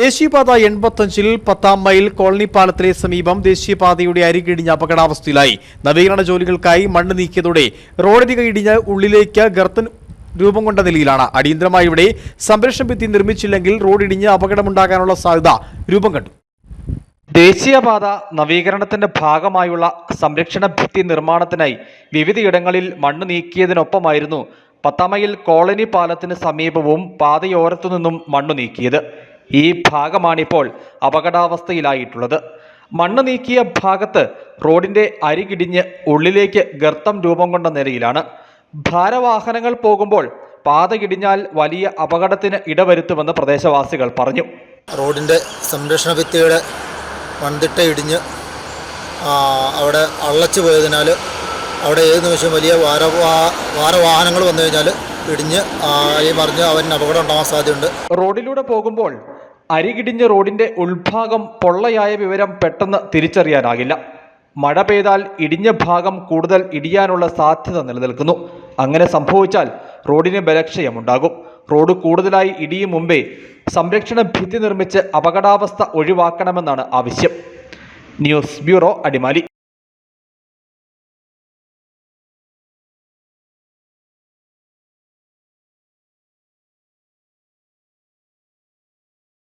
ദേശീയപാത എൺപത്തഞ്ചിൽ പത്താം mile colony പാലത്തിലെ സമീപം ദേശീയപാതയുടെ അരികിടിഞ്ഞ അപകടാവസ്ഥയിലായി. നവീകരണ ജോലികൾക്കായി മണ്ണ് നീക്കിയതോടെ റോഡരിക ഇടിഞ്ഞ് ഉള്ളിലേക്ക് ഗർത്തൻ രൂപം കൊണ്ട നിലയിലാണ്. അടിയന്തരമായി ഇവിടെ സംരക്ഷണ ഭിത്തി നിർമ്മിച്ചില്ലെങ്കിൽ റോഡിടിഞ്ഞ് അപകടമുണ്ടാകാനുള്ള സാധ്യത രൂപം കണ്ടു. ദേശീയപാത നവീകരണത്തിന്റെ ഭാഗമായുള്ള സംരക്ഷണ ഭിത്തി നിർമ്മാണത്തിനായി വിവിധയിടങ്ങളിൽ മണ്ണ് നീക്കിയതിനൊപ്പമായിരുന്നു പത്താമയിൽ കോളനി പാലത്തിന് സമീപവും പാതയോരത്തു നിന്നും മണ്ണു നീക്കിയത്. ഈ ഭാഗമാണിപ്പോൾ അപകടാവസ്ഥയിലായിട്ടുള്ളത്. മണ്ണ് നീക്കിയ ഭാഗത്ത് റോഡിന്റെ അരികിടിഞ്ഞ് ഉള്ളിലേക്ക് ഗർത്തം രൂപം കൊണ്ട നിലയിലാണ്. ഭാരവാഹനങ്ങൾ പോകുമ്പോൾ പാത ഇടിഞ്ഞാൽ വലിയ അപകടത്തിന് ഇടവരുത്തുമെന്ന് പ്രദേശവാസികൾ പറഞ്ഞു. റോഡിന്റെ സംരക്ഷണ ഭിത്തിയുടെ മൺതിട്ട ഇടിഞ്ഞ് അവിടെ അള്ളച്ചു പോയതിനാൽ അവിടെ ഏത് നിമിഷം വലിയ വാര വാരവാഹനങ്ങൾ വന്നു കഴിഞ്ഞാൽ ഇടിഞ്ഞ് ഈ മറിഞ്ഞ് അവന് അപകടം ഉണ്ടാകാൻ സാധ്യതയുണ്ട്. റോഡിലൂടെ പോകുമ്പോൾ അരികിടിഞ്ഞ റോഡിന്റെ ഉൾഭാഗം പൊള്ളയായ വിവരം പെട്ടെന്ന് തിരിച്ചറിയാനാകില്ല. മഴ പെയ്താൽ ഇടിഞ്ഞ ഭാഗം കൂടുതൽ ഇടിയാനുള്ള സാധ്യത നിലനിൽക്കുന്നു. അങ്ങനെ സംഭവിച്ചാൽ റോഡിന് ബലക്ഷയമുണ്ടാകും. റോഡ് കൂടുതലായി ഇടിയും മുമ്പേ സംരക്ഷണ ഭിത്തി നിർമ്മിച്ച് അപകടാവസ്ഥ ഒഴിവാക്കണമെന്നാണ് ആവശ്യം. News bureau Adimali.